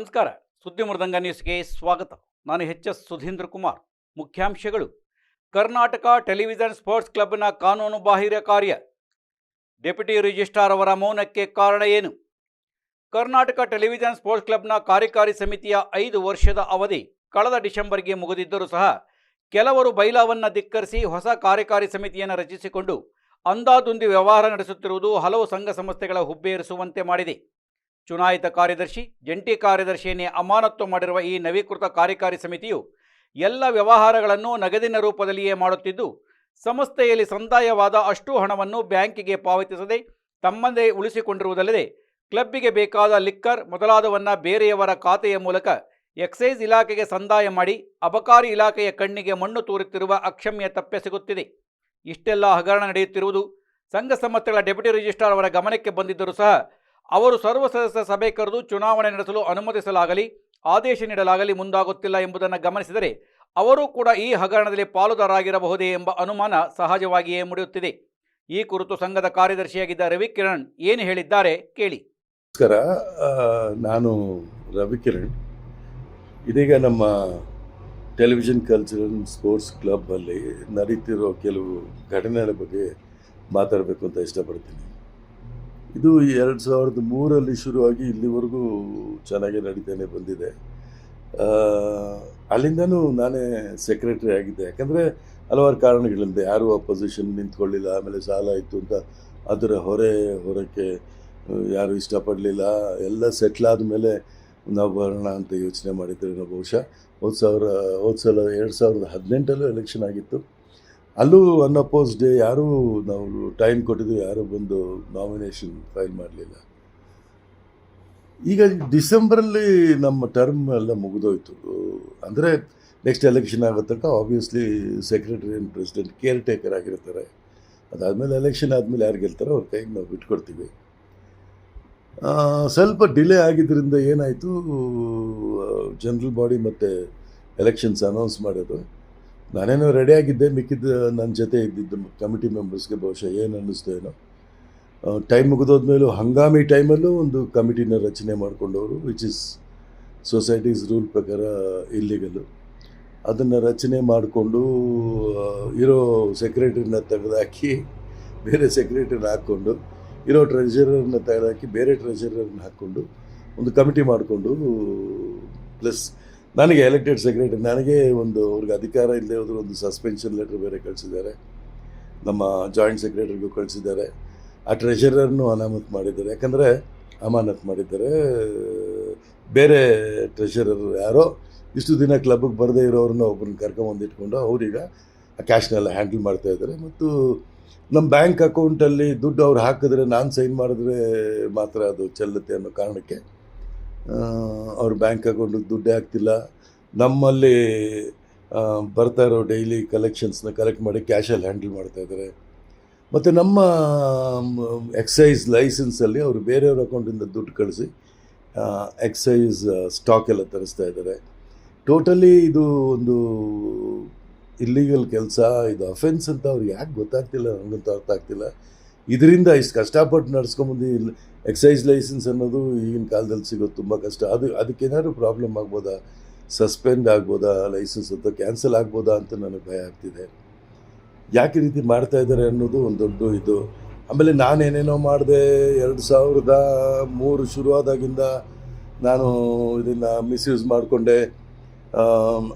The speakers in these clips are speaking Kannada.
ನಮಸ್ಕಾರ. ಸುದ್ದಿ ಮೃದಂಗ ನ್ಯೂಸ್ಗೆ ಸ್ವಾಗತ. ನಾನು ಎಚ್ ಎಸ್ ಸುಧೀಂದ್ರ ಕುಮಾರ್. ಮುಖ್ಯಾಂಶಗಳು. ಕರ್ನಾಟಕ ಟೆಲಿವಿಷನ್ ಸ್ಪೋರ್ಟ್ಸ್ ಕ್ಲಬ್ನ ಕಾನೂನು ಬಾಹಿರ ಕಾರ್ಯ. ಡೆಪ್ಯುಟಿ ರಿಜಿಸ್ಟ್ರಾರ್ ಅವರ ಮೌನಕ್ಕೆ ಕಾರಣ ಏನು? ಕರ್ನಾಟಕ ಟೆಲಿವಿಷನ್ ಸ್ಪೋರ್ಟ್ಸ್ ಕ್ಲಬ್ನ ಕಾರ್ಯಕಾರಿ ಸಮಿತಿಯ ಐದು ವರ್ಷದ ಅವಧಿ ಕಳೆದ ಡಿಸೆಂಬರ್ಗೆ ಮುಗಿದಿದ್ದರೂ ಸಹ ಕೆಲವರು ಬೈಲಾವನ್ನು ಧಿಕ್ಕರಿಸಿ ಹೊಸ ಕಾರ್ಯಕಾರಿ ಸಮಿತಿಯನ್ನು ರಚಿಸಿಕೊಂಡು ಅಂದಾದುಂದಿ ವ್ಯವಹಾರ ನಡೆಸುತ್ತಿರುವುದು ಹಲವು ಸಂಘ ಸಂಸ್ಥೆಗಳ ಹುಬ್ಬೇರಿಸುವಂತೆ ಮಾಡಿದೆ. ಚುನಾಯಿತ ಕಾರ್ಯದರ್ಶಿ, ಜಂಟಿ ಕಾರ್ಯದರ್ಶಿಯನ್ನೇ ಅಮಾನತ್ತು ಮಾಡಿರುವ ಈ ನವೀಕೃತ ಕಾರ್ಯಕಾರಿ ಸಮಿತಿಯು ಎಲ್ಲ ವ್ಯವಹಾರಗಳನ್ನು ನಗದಿನ ರೂಪದಲ್ಲಿಯೇ ಮಾಡುತ್ತಿದ್ದು, ಸಂಸ್ಥೆಯಲ್ಲಿ ಸಂದಾಯವಾದ ಅಷ್ಟು ಹಣವನ್ನು ಬ್ಯಾಂಕಿಗೆ ಪಾವತಿಸದೆ ತಮ್ಮದೇ ಉಳಿಸಿಕೊಂಡಿರುವುದಲ್ಲದೆ ಕ್ಲಬ್ಬಿಗೆ ಬೇಕಾದ ಲಿಕ್ಕರ್ ಮೊದಲಾದವನ್ನು ಬೇರೆಯವರ ಖಾತೆಯ ಮೂಲಕ ಎಕ್ಸೈಸ್ ಇಲಾಖೆಗೆ ಸಂದಾಯ ಮಾಡಿ ಅಬಕಾರಿ ಇಲಾಖೆಯ ಕಣ್ಣಿಗೆ ಮಣ್ಣು ತೋರುತ್ತಿರುವ ಅಕ್ಷಮ್ಯ ತಪ್ಪೆಸಗುತ್ತಿದೆ ಇಷ್ಟೆಲ್ಲ ಹಗರಣ ನಡೆಯುತ್ತಿರುವುದು ಸಂಘ ಸಂಸ್ಥೆಗಳ ಡೆಪ್ಯೂಟಿ ರಿಜಿಸ್ಟ್ರಾರ್ ಅವರ ಗಮನಕ್ಕೆ ಬಂದಿದ್ದರೂ ಸಹ ಅವರು ಸರ್ವ ಸದಸ್ಯ ಸಭೆ ಕರೆದು ಚುನಾವಣೆ ನಡೆಸಲು ಅನುಮತಿಸಲಾಗಲಿ, ಆದೇಶ ನೀಡಲಾಗಲಿ ಮುಂದಾಗುತ್ತಿಲ್ಲ ಎಂಬುದನ್ನು ಗಮನಿಸಿದರೆ ಅವರು ಕೂಡ ಈ ಹಗರಣದಲ್ಲಿ ಪಾಲುದಾರರಾಗಿರಬಹುದೇ ಎಂಬ ಅನುಮಾನ ಸಹಜವಾಗಿಯೇ ಮುಡಿಯುತ್ತಿದೆ. ಈ ಕುರಿತು ಸಂಘದ ಕಾರ್ಯದರ್ಶಿಯಾಗಿದ್ದ ರವಿಕಿರಣ್ ಏನು ಹೇಳಿದ್ದಾರೆ ಕೇಳಿ. ನಮಸ್ಕಾರ. ನಾನು ರವಿಕಿರಣ್. ಇದೀಗ ನಮ್ಮ ಟೆಲಿವಿಷನ್, ಕಲ್ಚರಲ್, ಸ್ಪೋರ್ಟ್ಸ್ ಕ್ಲಬ್ಬಲ್ಲಿ ನಡೀತಿರೋ ಕೆಲವು ಘಟನೆಗಳ ಬಗ್ಗೆ ಮಾತಾಡಬೇಕು ಅಂತ ಇಷ್ಟಪಡ್ತೀನಿ. ಇದು ಎರಡು ಸಾವಿರದ ಮೂರಲ್ಲಿ ಶುರುವಾಗಿ ಇಲ್ಲಿವರೆಗೂ ಚೆನ್ನಾಗಿ ನಡೀತಾನೆ ಬಂದಿದೆ. ಅಲ್ಲಿಂದನೂ ನಾನೇ ಸೆಕ್ರೆಟರಿ ಆಗಿದ್ದೆ. ಯಾಕಂದರೆ ಹಲವಾರು ಕಾರಣಗಳಿಂದ ಯಾರೂ ಅಪೋಸಿಷನ್ ನಿಂತ್ಕೊಳ್ಳಿಲ್ಲ, ಆಮೇಲೆ ಸಾಲ ಇತ್ತು ಅಂತ ಅದರ ಹೊರೆ ಹೊರಕ್ಕೆ ಯಾರು ಇಷ್ಟಪಡಲಿಲ್ಲ. ಎಲ್ಲ ಸೆಟ್ಲ್ ಆದಮೇಲೆ ನಾವು ಬರೋಣ ಅಂತ ಯೋಚನೆ ಮಾಡಿದ್ದೇವೆ ನಾವು ಬಹುಶಃ. ಹೋದ ಸಾವಿರ, ಹೋದ ಸಲ ಎರಡು ಸಾವಿರದ ಹದಿನೆಂಟಲ್ಲೂ ಎಲೆಕ್ಷನ್ ಆಗಿತ್ತು. ಅಲ್ಲೂ ಅನ್ಅಪೋಸ್ ಡೇ ಯಾರೂ ನಾವು ಟೈಮ್ ಕೊಟ್ಟಿದ್ದು ಯಾರೂ ಬಂದು ನಾಮಿನೇಷನ್ ಫೈಲ್ ಮಾಡಲಿಲ್ಲ. ಈಗ ಡಿಸೆಂಬರಲ್ಲಿ ನಮ್ಮ ಟರ್ಮ್ ಎಲ್ಲ ಮುಗಿದೋಯ್ತು. ಅಂದರೆ ನೆಕ್ಸ್ಟ್ ಎಲೆಕ್ಷನ್ ಆಗೋ ತನಕ obviously secretary and president caretaker ಆಗಿರ್ತಾರೆ. ಅದಾದಮೇಲೆ ಎಲೆಕ್ಷನ್ ಆದಮೇಲೆ ಯಾರು ಗೆಲ್ತಾರೋ ಅವ್ರ ಕೈಗೆ ನಾವು ಬಿಟ್ಕೊಡ್ತೀವಿ. ಸ್ವಲ್ಪ ಡಿಲೇ ಆಗಿದ್ದರಿಂದ ಏನಾಯಿತು ಜನರಲ್ ಬಾಡಿ ಮತ್ತು ಎಲೆಕ್ಷನ್ಸ್ ಅನೌನ್ಸ್ ಮಾಡೋದು ನಾನೇನೋ ರೆಡಿಯಾಗಿದ್ದೆ ಮಿಕ್ಕಿದ್ದು ನನ್ನ ಜೊತೆ ಇದ್ದಿದ್ದು ಕಮಿಟಿ ಮೆಂಬರ್ಸ್ಗೆ ಬಹುಶಃ ಏನು ಅನ್ನಿಸ್ತು ಏನೋ. ಟೈಮ್ ಮುಗಿದೋದ್ಮೇಲೂ ಹಂಗಾಮಿ ಟೈಮಲ್ಲೂ ಒಂದು ಕಮಿಟಿನ ರಚನೆ ಮಾಡಿಕೊಂಡವರು ವಿಚ್ ಇಸ್ ಸೊಸೈಟೀಸ್ ರೂಲ್ ಪ್ರಕಾರ ಇಲ್ಲಿಗಲು ಅದನ್ನು ರಚನೆ ಮಾಡಿಕೊಂಡು ಇರೋ ಸೆಕ್ರೆಟರಿನ ತೆಗೆದಾಕಿ, ಬೇರೆ ಸೆಕ್ರೆಟರಿನ ಹಾಕ್ಕೊಂಡು, ಇರೋ ಟ್ರೆಜರರ್ನ ತೆಗೆದಾಕಿ, ಬೇರೆ ಟ್ರೆಜರರ್ನ ಹಾಕ್ಕೊಂಡು, ಒಂದು ಕಮಿಟಿ ಮಾಡಿಕೊಂಡು ಪ್ಲಸ್ ನನಗೆ ಎಲೆಕ್ಟೆಡ್ ಸೆಕ್ರೆಟರಿ ನನಗೆ ಒಂದು ಅವ್ರಿಗೆ ಅಧಿಕಾರ ಇಲ್ಲದೆ ಹೋದ್ರೆ ಒಂದು ಸಸ್ಪೆನ್ಷನ್ ಲೆಟರ್ ಬೇರೆ ಕಳಿಸಿದ್ದಾರೆ. ನಮ್ಮ ಜಾಯಿಂಟ್ ಸೆಕ್ರೆಟರಿಗೂ ಕಳಿಸಿದ್ದಾರೆ. ಆ ಟ್ರೆಷರರ್ನು ಅನಾಮತ್ ಮಾಡಿದ್ದಾರೆ. ಯಾಕಂದರೆ ಅಮಾನತ್ ಮಾಡಿದ್ದಾರೆ. ಬೇರೆ ಟ್ರೆಷರರ್ ಯಾರೋ ಇಷ್ಟು ದಿನ ಕ್ಲಬ್ಗೆ ಬರದೇ ಇರೋರನ್ನ ಒಬ್ಬರನ್ನ ಕರ್ಕೊಂಬಂದಿಟ್ಕೊಂಡು ಅವರೀಗ ಆ ಕ್ಯಾಶ್ನೆಲ್ಲ ಹ್ಯಾಂಡಲ್ ಮಾಡ್ತಾ ಇದ್ದಾರೆ. ಮತ್ತು ನಮ್ಮ ಬ್ಯಾಂಕ್ ಅಕೌಂಟಲ್ಲಿ ದುಡ್ಡು ಅವ್ರು ಹಾಕಿದ್ರೆ ನಾನು ಸೈನ್ ಮಾಡಿದ್ರೆ ಮಾತ್ರ ಅದು ಚೆಲ್ಲುತ್ತೆ ಅನ್ನೋ ಕಾರಣಕ್ಕೆ ಅವ್ರ ಬ್ಯಾಂಕ್ ಅಕೌಂಟಿಗೆ ದುಡ್ಡೇ ಆಗ್ತಿಲ್ಲ ನಮ್ಮಲ್ಲಿ ಬರ್ತಾ ಇರೋ ಡೈಲಿ ಕಲೆಕ್ಷನ್ಸ್ನ ಕಲೆಕ್ಟ್ ಮಾಡಿ ಕ್ಯಾಶಲ್ಲಿ ಹ್ಯಾಂಡಲ್ ಮಾಡ್ತಾ ಇದ್ದಾರೆ ಮತ್ತು ನಮ್ಮ ಎಕ್ಸೈಸ್ ಲೈಸೆನ್ಸಲ್ಲಿ ಅವರು ಬೇರೆಯವ್ರ ಅಕೌಂಟಿಂದ ದುಡ್ಡು ಕಳಿಸಿ ಎಕ್ಸೈಸ್ ಸ್ಟಾಕ್ ಎಲ್ಲ ತರಿಸ್ತಾ ಇದ್ದಾರೆ ಟೋಟಲಿ ಇದು ಒಂದು ಇಲ್ಲಿಗಲ್ ಕೆಲಸ, ಇದು ಅಫೆನ್ಸ್ ಅಂತ ಅವ್ರಿಗೆ ಯಾಕೆ ಗೊತ್ತಾಗ್ತಿಲ್ಲ ನನಗಂತೂ ಅರ್ಥ ಆಗ್ತಿಲ್ಲ. ಇದರಿಂದ ಇಷ್ಟು ಕಷ್ಟಪಟ್ಟು ನಡ್ಸ್ಕೊಂಬಂದು ಇಲ್ಲಿ ಎಕ್ಸೈಸ್ ಲೈಸೆನ್ಸ್ ಅನ್ನೋದು ಈಗಿನ ಕಾಲದಲ್ಲಿ ಸಿಗೋದು ತುಂಬ ಕಷ್ಟ. ಅದು ಅದಕ್ಕೇನಾದ್ರು ಪ್ರಾಬ್ಲಮ್ ಆಗ್ಬೋದಾ? ಸಸ್ಪೆಂಡ್ ಆಗ್ಬೋದಾ? ಲೈಸೆನ್ಸ್ ಅಂತ ಕ್ಯಾನ್ಸಲ್ ಆಗ್ಬೋದಾ ಅಂತ ನನಗೆ ಭಯ ಆಗ್ತಿದೆ. ಯಾಕೆ ರೀತಿ ಮಾಡ್ತಾ ಇದ್ದಾರೆ ಅನ್ನೋದು ಒಂದು ದೊಡ್ಡ ಇದು. ಆಮೇಲೆ ನಾನೇನೇನೋ ಮಾಡಿದೆ, ಎರಡು ಸಾವಿರದ ಮೂರು ಶುರುವಾದಾಗಿಂದ ನಾನು ಇದನ್ನು ಮಿಸ್ಯೂಸ್ ಮಾಡಿಕೊಂಡೆ.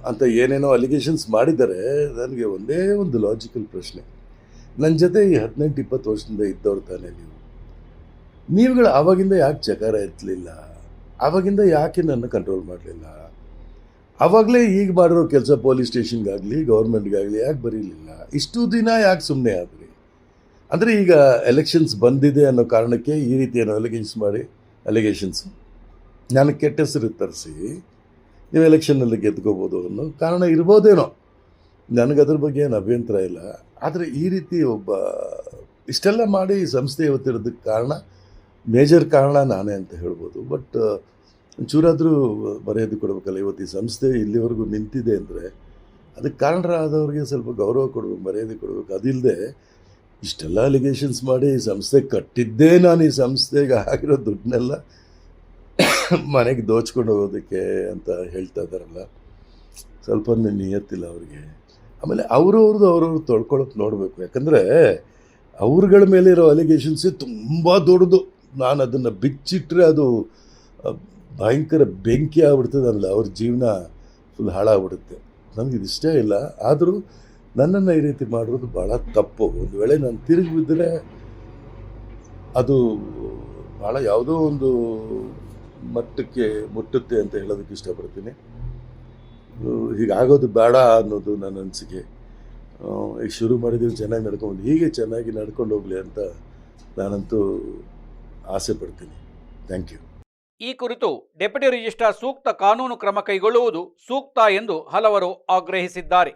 ಅಂತ ಏನೇನೋ ಅಲಿಗೇಷನ್ಸ್ ಮಾಡಿದ್ದಾರೆ ನನಗೆ ಒಂದೇ ಒಂದು ಲಾಜಿಕಲ್ ಪ್ರಶ್ನೆ. ನನ್ನ ಜೊತೆ ಈ ಹದಿನೆಂಟು ಇಪ್ಪತ್ತು ವರ್ಷದಿಂದ ಇದ್ದವ್ರು ತಾನೇ ನೀವು. ನೀವುಗಳು ಆವಾಗಿಂದ ಯಾಕೆ ಚಕಾರ ಎತ್ತಲಿಲ್ಲ ಅವಾಗಿಂದ ಯಾಕೆ ನನ್ನ ಕಂಟ್ರೋಲ್ ಮಾಡಲಿಲ್ಲ? ಅವಾಗಲೇ ಈಗ ಮಾಡಿರೋ ಕೆಲಸ ಪೊಲೀಸ್ ಸ್ಟೇಷನ್ಗಾಗಲಿ ಗೌರ್ಮೆಂಟ್ಗಾಗಲಿ ಯಾಕೆ ಬರೀಲಿಲ್ಲ? ಇಷ್ಟು ದಿನ ಯಾಕೆ ಸುಮ್ಮನೆ ಆದ್ರಿ? ಅಂದರೆ ಈಗ ಎಲೆಕ್ಷನ್ಸ್ ಬಂದಿದೆ ಅನ್ನೋ ಕಾರಣಕ್ಕೆ ಈ ರೀತಿ ಏನೋ ಅಲಿಗೇಷನ್ಸ್ ಮಾಡಿ ಅಲಿಗೇಷನ್ಸ್ ನನಗೆ ಕೆಟ್ಟ ಹೆಸರು ತರಿಸಿ ನೀವು ಎಲೆಕ್ಷನಲ್ಲಿ ಗೆದ್ಕೋಬೋದು ಅನ್ನೋ ಕಾರಣ ಇರ್ಬೋದೇನೋ. ನನಗೆ ಅದ್ರ ಬಗ್ಗೆ ಏನು ಅಭ್ಯಂತರ ಇಲ್ಲ. ಆದರೆ ಈ ರೀತಿ ಒಬ್ಬ ಇಷ್ಟೆಲ್ಲ ಮಾಡಿ ಸಂಸ್ಥೆ ಇವತ್ತಿರೋದಕ್ಕೆ ಕಾರಣ ಮೇಜರ್ ಕಾರಣ ನಾನೇ ಅಂತ ಹೇಳ್ಬೋದು. ಬಟ್ ಒಂಚೂರಾದರೂ ಮರ್ಯಾದೆ ಕೊಡಬೇಕಲ್ಲ. ಇವತ್ತು ಈ ಸಂಸ್ಥೆ ಇಲ್ಲಿವರೆಗೂ ನಿಂತಿದೆ ಅಂದರೆ ಅದಕ್ಕೆ ಕಾರಣರಾದವ್ರಿಗೆ ಸ್ವಲ್ಪ ಗೌರವ ಕೊಡಬೇಕು, ಮರ್ಯಾದೆ ಕೊಡಬೇಕು. ಅದಿಲ್ಲದೆ ಇಷ್ಟೆಲ್ಲ ಅಲಿಗೇಷನ್ಸ್ ಮಾಡಿ ಈ ಸಂಸ್ಥೆ ಕಟ್ಟಿದ್ದೇ ನಾನು ಈ ಸಂಸ್ಥೆಗೆ ಆಗಿರೋ ದುಡ್ಡನ್ನೆಲ್ಲ ಮನೆಗೆ ದೋಚ್ಕೊಂಡು ಹೋಗೋದಕ್ಕೆ ಅಂತ ಹೇಳ್ತಾ ಇದ್ದಾರಲ್ಲ. ಸ್ವಲ್ಪ ನಿಯತ್ತಿಲ್ಲ ಅವ್ರಿಗೆ. ಆಮೇಲೆ ಅವ್ರವ್ರದ್ದು ಅವ್ರವ್ರು ತೊಳ್ಕೊಳಕ್ಕೆ ನೋಡಬೇಕು. ಯಾಕಂದರೆ ಅವ್ರಗಳ ಮೇಲೆ ಇರೋ ಅಲಿಗೇಷನ್ಸೇ ತುಂಬ ದೊಡ್ಡದು. ನಾನು ಅದನ್ನು ಬಿಚ್ಚಿಟ್ರೆ ಅದು ಭಯಂಕರ ಬೆಂಕಿ ಆಗ್ಬಿಡ್ತದೆ ಆಮೇಲೆ ಅವ್ರ ಜೀವನ ಫುಲ್ ಹಾಳಾಗ್ಬಿಡುತ್ತೆ. ನನಗೆ ಇಷ್ಟ ಇಲ್ಲ. ಆದರೂ ನನ್ನನ್ನು ಈ ರೀತಿ ಮಾಡೋದು ಭಾಳ ತಪ್ಪು. ಒಂದು ವೇಳೆ ನಾನು ತಿರುಗಿ ಬಿದ್ದರೆ ಅದು ಭಾಳ ಯಾವುದೋ ಒಂದು ಮಟ್ಟಕ್ಕೆ ಮುಟ್ಟುತ್ತೆ ಅಂತ ಹೇಳೋದಕ್ಕೆ ಇಷ್ಟಪಡ್ತೀನಿ. ಹೀಗಾಗೋದು ಬೇಡ ಅನ್ನೋದು ನನ್ನ ಅನಿಸಿಕೆ. ಈಗ ಶುರು ಮಾಡಿದ್ದೀವಿ ಚೆನ್ನಾಗಿ ನಡ್ಕೊಂಡು, ಹೀಗೆ ಚೆನ್ನಾಗಿ ನಡ್ಕೊಂಡು ಹೋಗಲಿ ಅಂತ ನಾನಂತೂ ಆಸೆ ಪಡ್ತೀನಿ. ಥ್ಯಾಂಕ್ ಯು ಈ ಕುರಿತು ಡೆಪ್ಯೂಟಿ ರಿಜಿಸ್ಟ್ರಾರ್ ಸೂಕ್ತ ಕಾನೂನು ಕ್ರಮ ಕೈಗೊಳ್ಳುವುದು ಸೂಕ್ತ ಎಂದು ಹಲವರು ಆಗ್ರಹಿಸಿದ್ದಾರೆ.